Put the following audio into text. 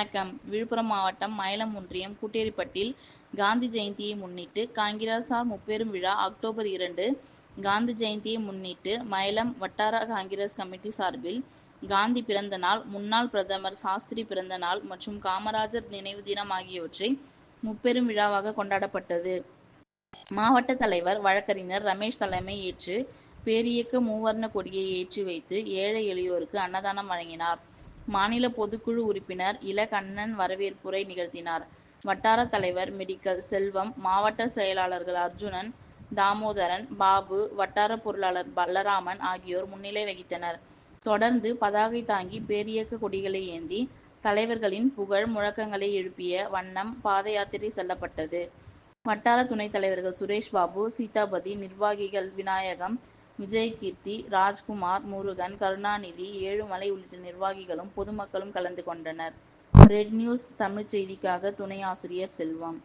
வணக்கம். விழுப்புரம் மாவட்டம் மயிலம் ஒன்றியம் கூட்டேரிப்பட்டில் காந்தி ஜெயந்தியை முன்னிட்டு காங்கிரசார் முப்பெரும் விழா அக்டோபர் இரண்டு. காந்தி ஜெயந்தியை முன்னிட்டு மயிலம் வட்டார காங்கிரஸ் கமிட்டி சார்பில் காந்தி பிறந்த நாள் முன்னாள் பிரதமர் சாஸ்திரி பிறந்த நாள் மற்றும் காமராஜர் நினைவு தினம் ஆகியவற்றை முப்பெரும் விழாவாக கொண்டாடப்பட்டது. மாவட்ட தலைவர் வழக்கறிஞர் ரமேஷ் தலைமை ஏற்று பேரியக்க மூவர்ண கொடியை ஏற்றி வைத்து ஏழை எளியோருக்கு அன்னதானம் வழங்கினார். மாநில பொதுக்குழு உறுப்பினர் இல கண்ணன் வரவேற்புரை நிகழ்த்தினார். வட்டார தலைவர் மெடிக்கல் செல்வம் மாவட்ட செயலாளர்கள் அர்ஜுனன் தாமோதரன் பாபு வட்டார பொருளாளர் பலராமன் ஆகியோர் முன்னிலை வகித்தனர். தொடர்ந்து பதாகை தாங்கி பேரியக்க கொடிகளை ஏந்தி தலைவர்களின் புகழ் முழக்கங்களை எழுப்பிய வண்ணம் பாத யாத்திரை செல்லப்பட்டது. வட்டார துணைத் தலைவர்கள் சுரேஷ் பாபு சீதாபதி நிர்வாகிகள் விநாயகம் விஜயகீர்த்தி ராஜ்குமார் முருகன் கருணாநிதி ஏழுமலை உள்ளிட்ட நிர்வாகிகளும் பொதுமக்களும் கலந்து கொண்டனர். ரெட் நியூஸ் தமிழ்ச் செய்திக்காக துணை ஆசிரியர் செல்வம்.